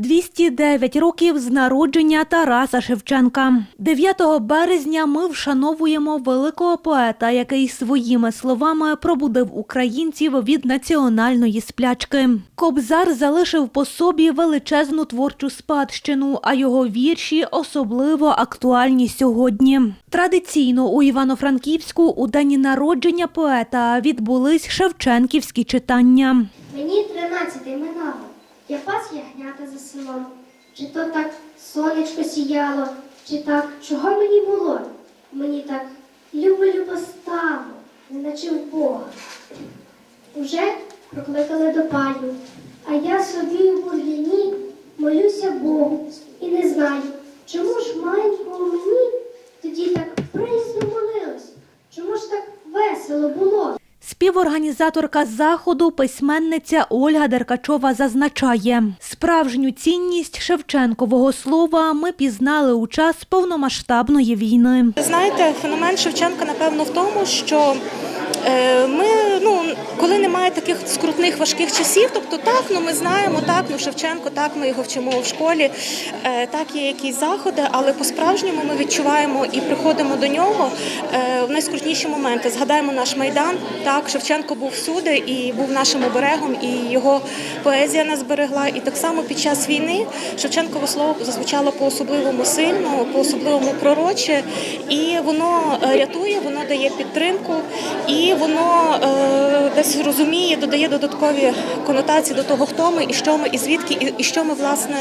209 років з народження Тараса Шевченка. 9 березня ми вшановуємо великого поета, який своїми словами пробудив українців від національної сплячки. Кобзар залишив по собі величезну творчу спадщину, а його вірші особливо актуальні сьогодні. Традиційно у Івано-Франківську у день народження поета відбулись шевченківські читання. Мені тринадцяти минало, я пас ягнята за селом. Чи то так сонечко сіяло, чи так чого мені було? Мені так любо-любо стало, неначе в Бога. Уже прокликали до паню, а я собі в бур'яні молюся Богу і не знаю, чому ж маленькому мені тоді так приязно молилось, чому ж так весело було? Співорганізаторка заходу, письменниця Ольга Деркачова зазначає, справжню цінність Шевченкового слова ми пізнали у час повномасштабної війни. Знаєте, феномен Шевченка, напевно, в тому, що ми, ну, коли немає таких скрутних важких часів, тобто так, ну ми знаємо, так, ну Шевченко, так, ми його вчимо в школі, е, так, є якісь заходи, але по-справжньому ми відчуваємо і приходимо до нього е, в найскрутніші моменти. Згадаємо наш майдан. Так, Шевченко був всюди і був нашим оберегом, і його поезія нас берегла. І так само під час війни Шевченкове слово зазвучало по-особливому сильно, по-особливому пророче, і воно е, рятує, воно дає підтримку, і воно е, десь розуміє, додає додаткові конотації до того, хто ми і що ми, і звідки, і, і що ми власне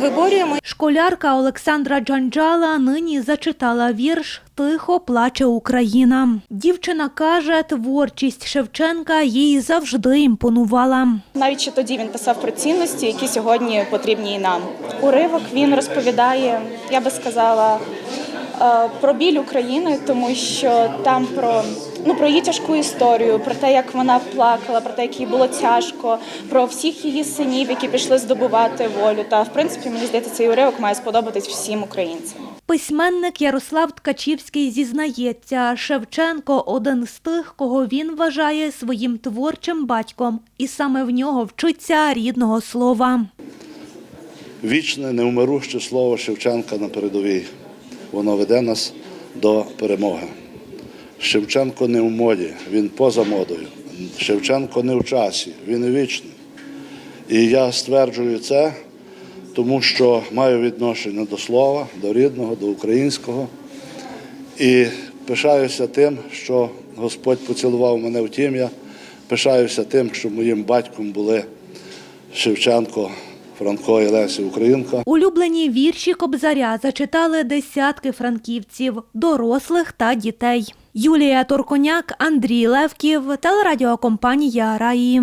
виборюємо. Школярка Олександра Джанджала нині зачитала вірш Тихо плаче Україна. Дівчина каже, творчість Шевченка їй завжди імпонувала. Навіть ще тоді він писав про цінності, які сьогодні потрібні і нам. Уривок він розповідає, я би сказала, про біль України, тому що там про, ну, про її тяжку історію, про те, як вона плакала, про те, як їй було тяжко, про всіх її синів, які пішли здобувати волю. Та в принципі, мені здається, цей уривок має сподобатись всім українцям. Письменник Ярослав Ткачівський зізнається, Шевченко один з тих, кого він вважає своїм творчим батьком, і саме в нього вчиться рідного слова. Вічне, невмируще слово Шевченка на передовій. Воно веде нас до перемоги. Шевченко не в моді, він поза модою. Шевченко не в часі, він вічний. І я стверджую це, тому що маю відношення до слова, до рідного, до українського. І пишаюся тим, що Господь поцілував мене в тім'я. Пишаюся тим, що моїм батьком були Шевченко, Франко і Лесі Українка. Улюблені вірші Кобзаря зачитали десятки франківців, дорослих та дітей. Юлія Торконяк, Андрій Левків, телерадіокомпанія Раї.